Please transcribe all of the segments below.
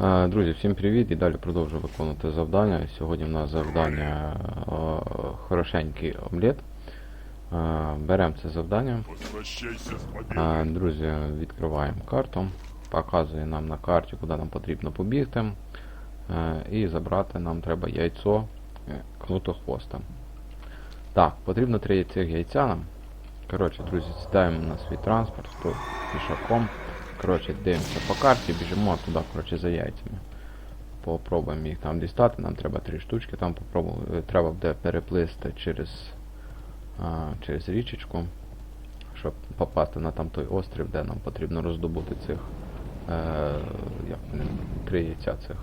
Е, Друзі, всім привіт і далі продовжую виконувати завдання. Сьогодні в нас завдання е, хорошенький омлет. Беремо це завдання. Е. Друзі, відкриваємо карту. Показує нам на карті, куди нам потрібно побігти. Е, І забрати нам треба яйцо е, кнутохвоста. Так, потрібно три яйця нам. Коротше, друзі, сідаємо на свій транспорт, пішаком. Коротше, дивимося по карті, біжимо туди, коротше, за яйцями. Попробуємо їх там дістати, нам треба три штучки, там попробуємо, треба буде переплисти через, а, через річечку, щоб попасти на там той острів, де нам потрібно роздобути цих е, як вони, три яйця цих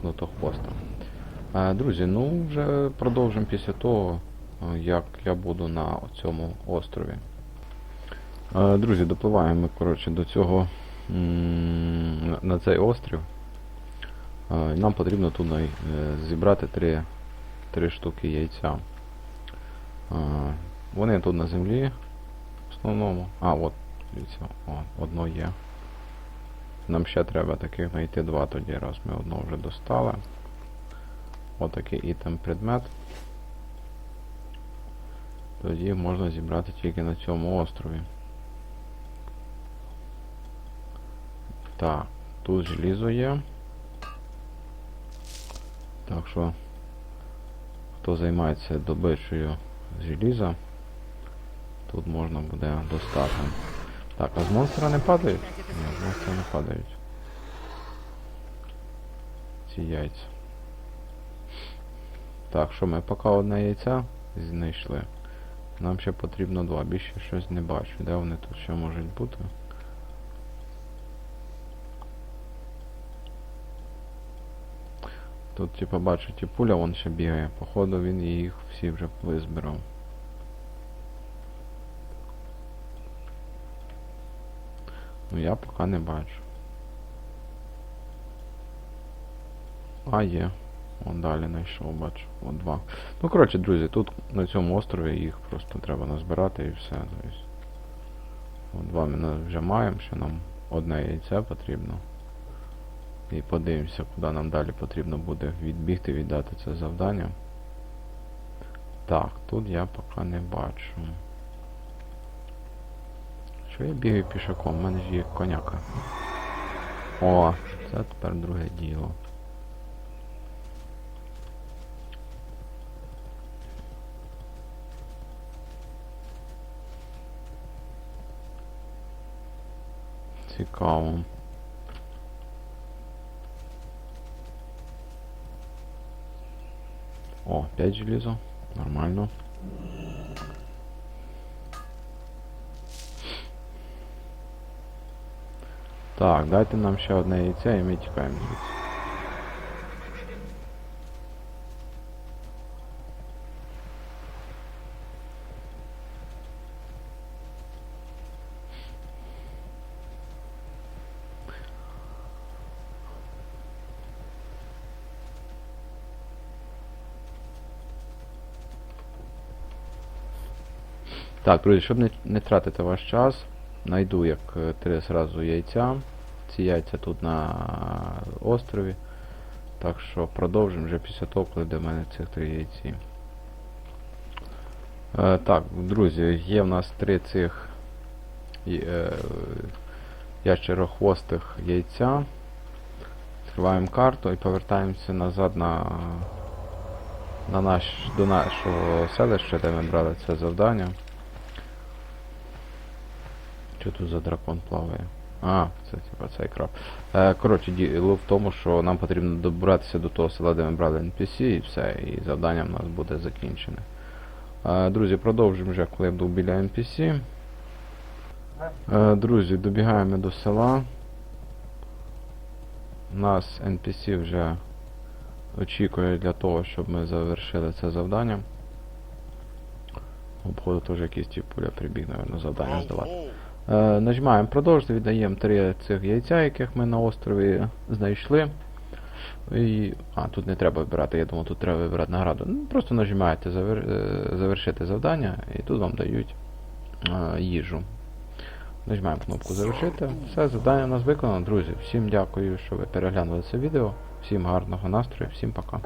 кнутохвоста. Е, друзі, ну вже продовжимо після того, е, як я буду на цьому острові. Е, Друзі, допливаємо коротше, до цього на- цей острів. Нам потрібно тут е, зібрати три, три штуки яйця. Вони тут на землі в основному. А, от, дивіться, одно є. Нам ще треба таких знайти два тоді, раз ми одного вже достали. Отакий ітем предмет. Тоді можна зібрати тільки на цьому острові. Так, тут желізо є. Так що, хто займається добичею желіза, тут можна буде достати. Так, а з монстра не падають? Ні, з монстра не падають. Ці яйця. Так, що ми поки одне яйця знайшли. Нам ще потрібно два. Більше щось не бачу. Де вони тут ще можуть бути? Тут, типа, бачу, ті пуля вон ще бігає. Походу він їх всі вже визбирав. Ну я поки не бачу. А, є. Вон далі знайшов, бачу. От два. Ну, коротше, друзі, тут на цьому острові їх просто треба назбирати і все. Тобто, от два ми вже маємо, ще нам одне яйце потрібно. І подивимося, куди нам далі потрібно буде відбігти, віддати це завдання. Так, тут я поки не бачу. Що я бігаю пішаком? У мене ж є коняка. О, це тепер друге діло. Цікаво. О, 5 желізо. Нормально. Так, дайте нам ще одне яйце і ми тікаємо звідси. Так, друзі, щоб не, не тратити ваш час, найду як е, три зразу яйця. Ці яйця тут на острові. Так що продовжимо вже після того, коли до мене цих три яйці. Е, так, друзі, є в нас три цих е, ящерохвостих яйця. Відкриваємо карту і повертаємося назад на, на наш, до нашого селища, де ми брали це завдання. Що тут за дракон плаває? А, це типа цей краб. Е, коротше, діло в тому, що нам потрібно добратися до того села, де ми брали NPC і все, і завдання в нас буде закінчене. Е, друзі, продовжимо вже, коли я буду біля NPC. Е, друзі, добігаємо до села. Нас NPC вже очікує для того, щоб ми завершили це завдання. Обходу теж якийсь тип пуля прибіг, мабуть, завдання здавати. Е, нажимаємо продовжити, віддаємо три цих яйця, яких ми на острові знайшли. І... А, тут не треба вибирати, я думаю, тут треба вибирати награду. Ну, просто нажимаєте завер... е, завершити завдання і тут вам дають е, їжу. Нажимаємо кнопку завершити. Все, завдання у нас виконано, друзі. Всім дякую, що ви переглянули це відео. Всім гарного настрою, всім пока.